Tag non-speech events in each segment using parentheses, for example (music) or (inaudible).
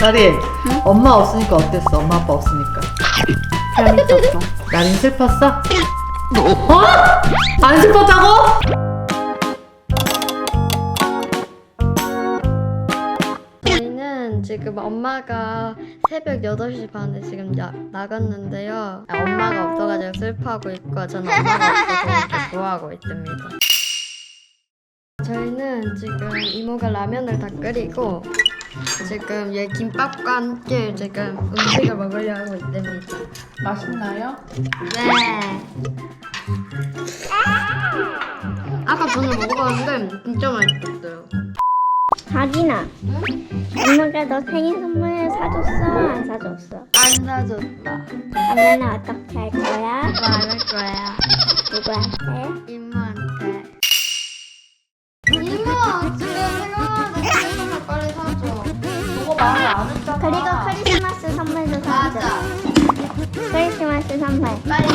나리 엄마 없으니까 어땠어? 엄마 아빠 없으니까 재밌었어. 나린 슬펐어? 어? 안 슬펐다고? 저희는 지금 엄마가 새벽 8시 반에 지금 야, 나갔는데요. 아, 엄마가 없어가지고 슬퍼하고 있고 저는 엄마가 없어서 좋아하고 있습니다. 저희는 지금 이모가 라면을 다 끓이고 지금 얘 김밥과 함께 지금 음식을 먹으려 하고 있답니다. 맛있나요? 네. 아까 저는 먹어봤는데 진짜 맛있었어요. 다진아 엄마가 너 생일 선물 사줬어 안 사줬어? 안 사줬다. 그러면 어떻게 할 거야? 말할 거야. 누구한테? 이모 안 했잖아 그리고 크리스마스 선물도 사줘 맞아. 크리스마스 선물 빨리.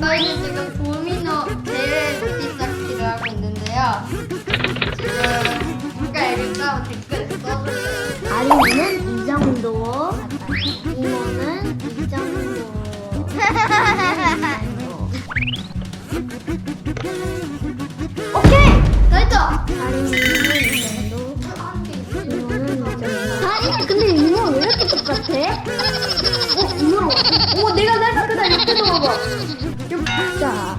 저희는 지금 도미노 제일 비싸기를 하고 있는데요. 지금 누가 읽을까 댓글 써주세요. 아리는 이 정도 이모는 이 정도 자?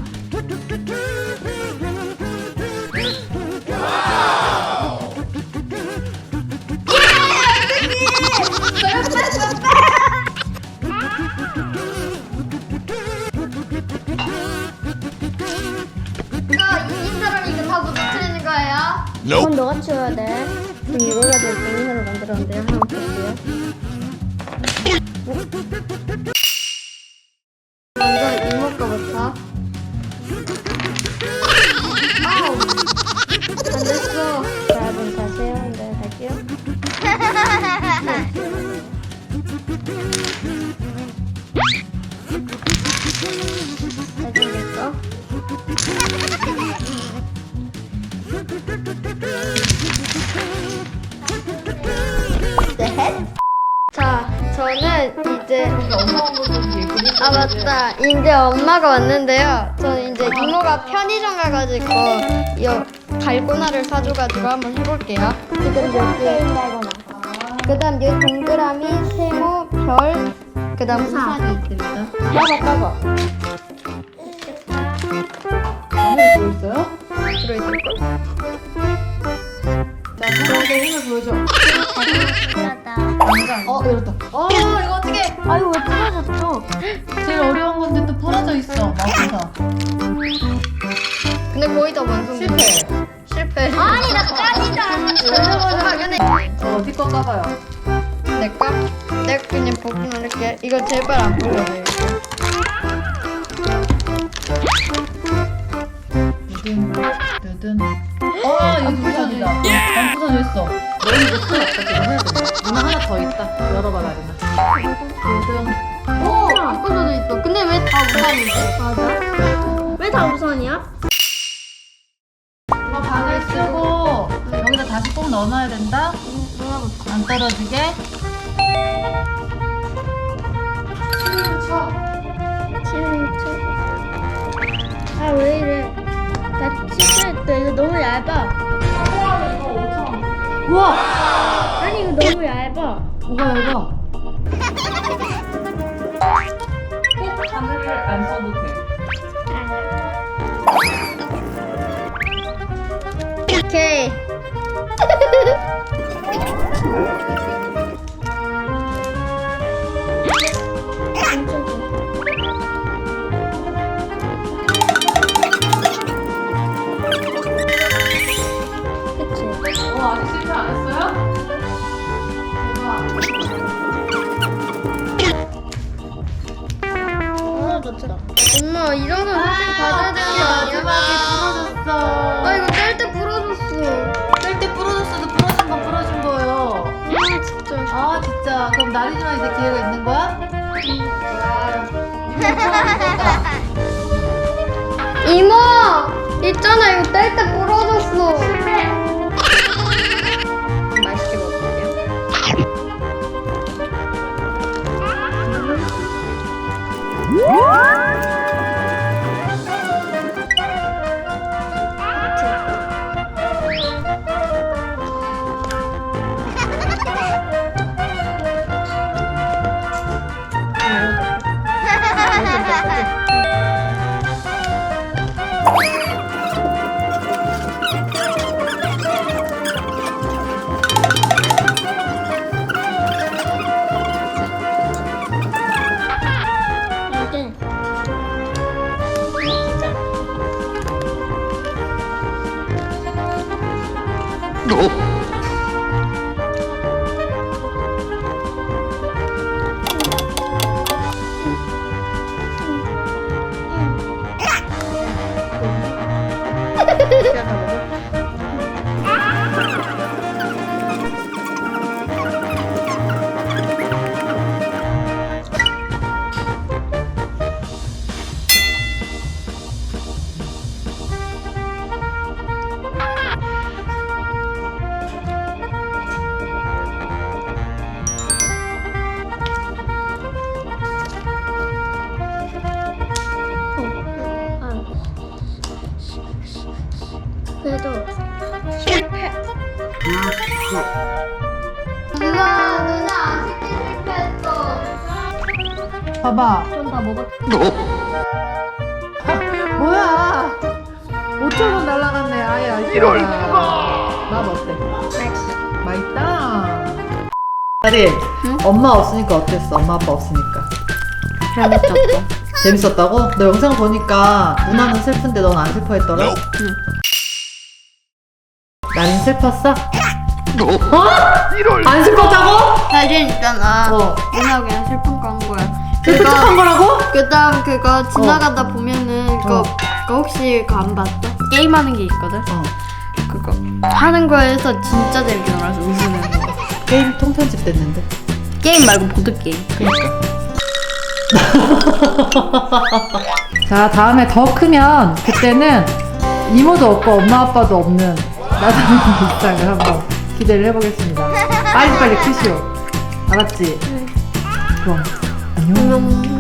이건 너가 치워야 돼 지금 이걸 가지고 동영상을 만들었는데요. 한번 볼게요. 이제 아 맞다. 이제 엄마가 왔는데요. 저는 이제 이모가 편의점 가가지고 이 달고나를 사줘가지고 한번 해볼게요. 지금 여기 그다음 여기 동그라미, 세모, 별, 그 다음 우산이 있습니다. 까봐 까봐 안에 보였어요? 들어있을 걸. 자 사람한테 힘을 보여줘 그러다 어 이렇다 어 이거 어떻게 아유 왜 부러졌어? 제일 어려운 건데 또 부러져 있어 맞춰서 근데 거의 다 완성. 실패. 실패. 아니 나 까지도 엄마 근데 저 어디 거 까봐요? 내 거? 내가 그냥 보기만 할게. 이거 제발 안 불러요. 두둔 두둔. 어 이거 부서지다 안 부서졌어 너는 이거 큰일 없다 지금 해야 돼 누나 하나 더 있다 열어봐 나리나 두둔 오! 바꿔줘도 있어. 근데 왜 다 우산이지? 맞아. 왜 다 우선이야? 이거 바늘 쓰고 여기다 다시 꼭 넣어놔야 된다 안 떨어지게 아왜 이래 나 치즈했다 이거 너무 얇아 우와. 아니 이거 너무 얇아. 뭐가 얇아? 꼭 바늘을 안 써도 돼. 오케이. 아직 실패 안 했어요? 엄마, 이 정도는 솔직히 받아야 되는 거 아니야? 마지막에 부러졌어 아, 이거 뗄 때 부러졌어. 뗄때 부러졌어도 부러진 건 부러진 거예요 아, 진짜. 아 진짜 그럼 나리지만 이제 기회가 있는 거야? (laughs) 이모! 있잖아, 이거 뗄 때 그 누나 누나 아쉽게 실패했어. 봐봐. 전다 먹었. (laughs) 뭐야? 5천 원 날라갔네. 아예 알지. 이럴 수가. 맛 어때? 맛있다. 아리, 엄마 없으니까 어땠어? 엄마 아빠 없으니까. 재밌었어. 재밌었다고? 너 영상 보니까 누나는 슬픈데 넌 안 슬퍼했더라? 응. 나는 슬펐어? 어? 안 슬펐다고? 사진 있잖아. 어. 누나 그냥 슬픈 거 한 거야. 슬픈 그거- 척한 거라고? 그다음 그거 지나가다 보면은 그거 어. 그거 혹시 그거 안 봤어? 게임하는 게 있거든. 어. 그거 하는 거에서 진짜 재밌게 놀아서 웃으는 거. 게임 통편집 됐는데. 게임 말고 보드 게임. 그러니까. (laughs) 자, 다음에 더 크면 그때는 이모도 없고 엄마 아빠도 없는 나다운 일상을 한번 기대를 해보겠습니다. 빨리빨리 크시오. 알았지? 그럼 안녕. 안녕.